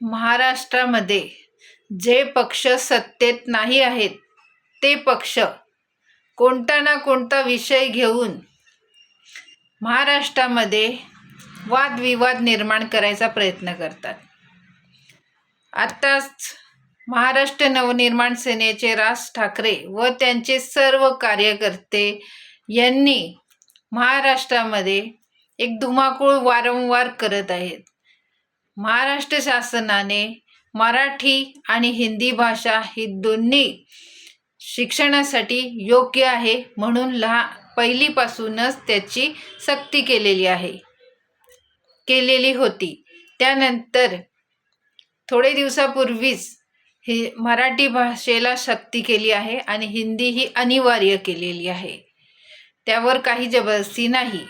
महाराष्ट्रामध्ये जे पक्ष सत्तेत नाही आहेत ते पक्ष कोणता ना कोणता विषय घेऊन महाराष्ट्रामध्ये वादविवाद निर्माण करायचा प्रयत्न करतात. आत्ताच महाराष्ट्र नवनिर्माण सेनेचे राज ठाकरे व त्यांचे सर्व कार्यकर्ते यांनी महाराष्ट्रामध्ये एक धुमाकूळ वारंवार करत आहेत. महाराष्ट्र शासनाने मराठी आणि हिंदी भाषा ही दोन्ही शिक्षणासाठी योग्य आहे म्हणून लहा पहिलीपासूनच त्याची सक्ती केलेली आहे. केलेली होती. त्यानंतर थोडे दिवसापूर्वीच ही मराठी भाषेला सक्ती केली आहे आणि हिंदी ही अनिवार्य केलेली आहे. त्यावर काही जबरदस्ती नाही.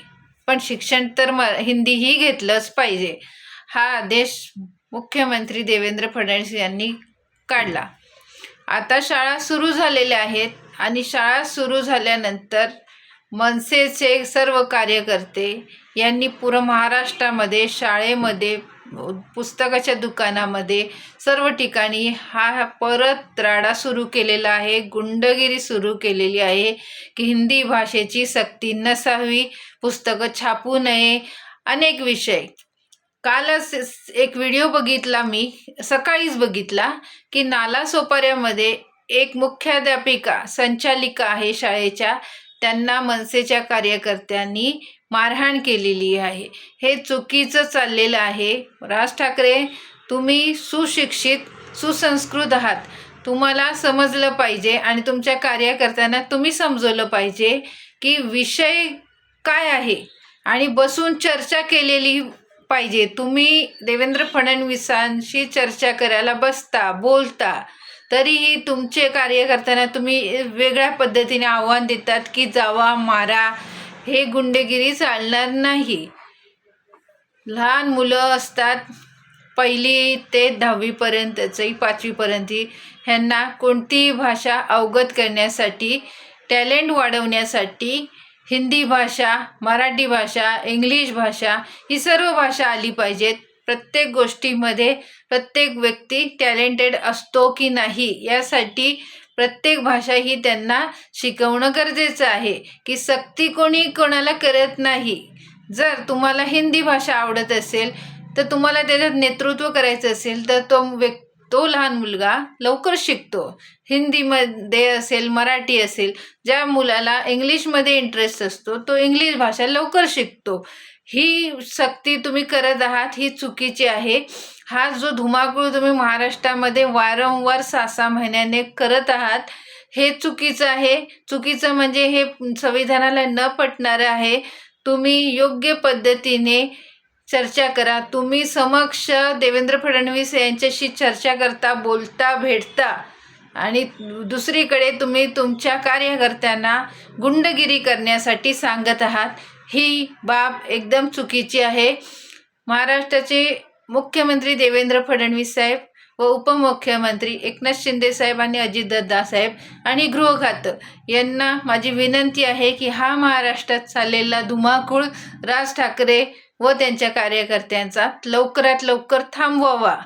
पण शिक्षण तर म हिंदीही घेतलंच पाहिजे. हा आदेश मुख्यमंत्री देवेंद्र फडणवीस यांनी काढला. आता शाळा सुरू झालेल्या आहेत आणि शाळा सुरू झाल्यानंतर मनसेचे सर्व कार्यकर्ते यांनी पुरं महाराष्ट्रामध्ये शाळेमध्ये पुस्तकाच्या दुकानामध्ये सर्व ठिकाणी हा परत राडा सुरू केलेला आहे गुंडगिरी सुरू केलेली आहे की हिंदी भाषेची सक्ती नसावी पुस्तकं छापू नये अनेक विषय. कालच एक व्हिडिओ बघितला मी सकाळीच बघितला की नालासोपाऱ्यामध्ये एक मुख्याध्यापिका संचालिका आहे शाळेच्या त्यांना मनसेच्या कार्यकर्त्यांनी मारहाण केलेली आहे. हे चुकीचं चाललेलं आहे. राज ठाकरे तुम्ही सुशिक्षित सुसंस्कृत आहात. तुम्हाला समजलं पाहिजे आणि तुमच्या कार्यकर्त्यांना तुम्ही समजवलं पाहिजे की विषय काय आहे? आणि बसून चर्चा केलेली पाहिजे. तुम्ही देवेंद्र फडणवीसांशी चर्चा करायला बसता बोलता तरीही तुमचे कार्यकर्त्यांना तुम्ही वेगळ्या पद्धतीने आव्हान देतात की जावा मारा हे गुंडेगिरी चालणार नाही. लहान मुलं असतात पहिली ते दहावीपर्यंतचंही पाचवीपर्यंत ह्यांना कोणतीही भाषा अवगत करण्यासाठी टॅलेंट वाढवण्यासाठी हिंदी भाषा मराठी भाषा इंग्लिश भाषा ही सर्व भाषा आली पाहिजेत. प्रत्येक गोष्टीमध्ये प्रत्येक व्यक्ती टॅलेंटेड असतो की नाही यासाठी प्रत्येक भाषा ही त्यांना शिकवणं गरजेचं आहे की सक्ती कोणी कोणाला करत नाही. जर तुम्हाला हिंदी भाषा आवडत असेल तर तुम्हाला त्याच्यात नेतृत्व करायचं असेल तर तो व्यक् तो लहान मुलगा लवकर शिकतो. हिंदीमध्ये असेल मराठी असेल ज्या मुलाला इंग्लिशमध्ये इंटरेस्ट असतो तो इंग्लिश भाषा लवकर शिकतो. ही सक्ती तुम्ही करत आहात ही चुकीची आहे. हा जो धुमाकूळ तुम्ही महाराष्ट्रामध्ये वारंवार सहा सहा महिन्याने करत आहात हे चुकीचं आहे. चुकीचं म्हणजे हे संविधानाला न पटणारं आहे. तुम्ही योग्य पद्धतीने चर्चा करा. तुम्ही समक्ष देवेंद्र फडणवीस यांच्याशी चर्चा करता बोलता भेटता. आणि दुसरीकडे तुम्ही तुमच्या कार्यकर्त्यांना गुंडगिरी करण्यासाठी सांगत आहात. ही बाब एकदम चुकीची आहे. महाराष्ट्राचे मुख्यमंत्री देवेंद्र फडणवीस साहेब व उपमुख्यमंत्री एकनाथ शिंदे साहेब आणि अजितदादा साहेब आणि गृहखातं यांना माझी विनंती आहे की हा महाराष्ट्रात चाललेला धुमाकूळ राज ठाकरे व त्यांच्या कार्यकर्त्यांचा लवकरात लवकर थांबवावा.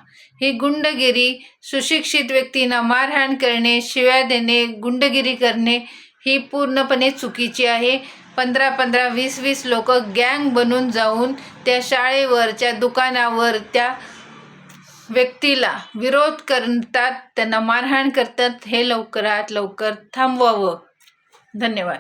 ही गुंडगिरी सुशिक्षित व्यक्तींना मारहाण करणे शिव्या देणे गुंडगिरी करणे ही पूर्णपणे चुकीची आहे. पंधरा पंधरा वीस वीस लोक गँग बनून जाऊन त्या शाळेवर दुकानावर त्या व्यक्तीला विरोध करतात त्यांना मारहाण करतात हे लवकरात लवकर थांबवावं. धन्यवाद.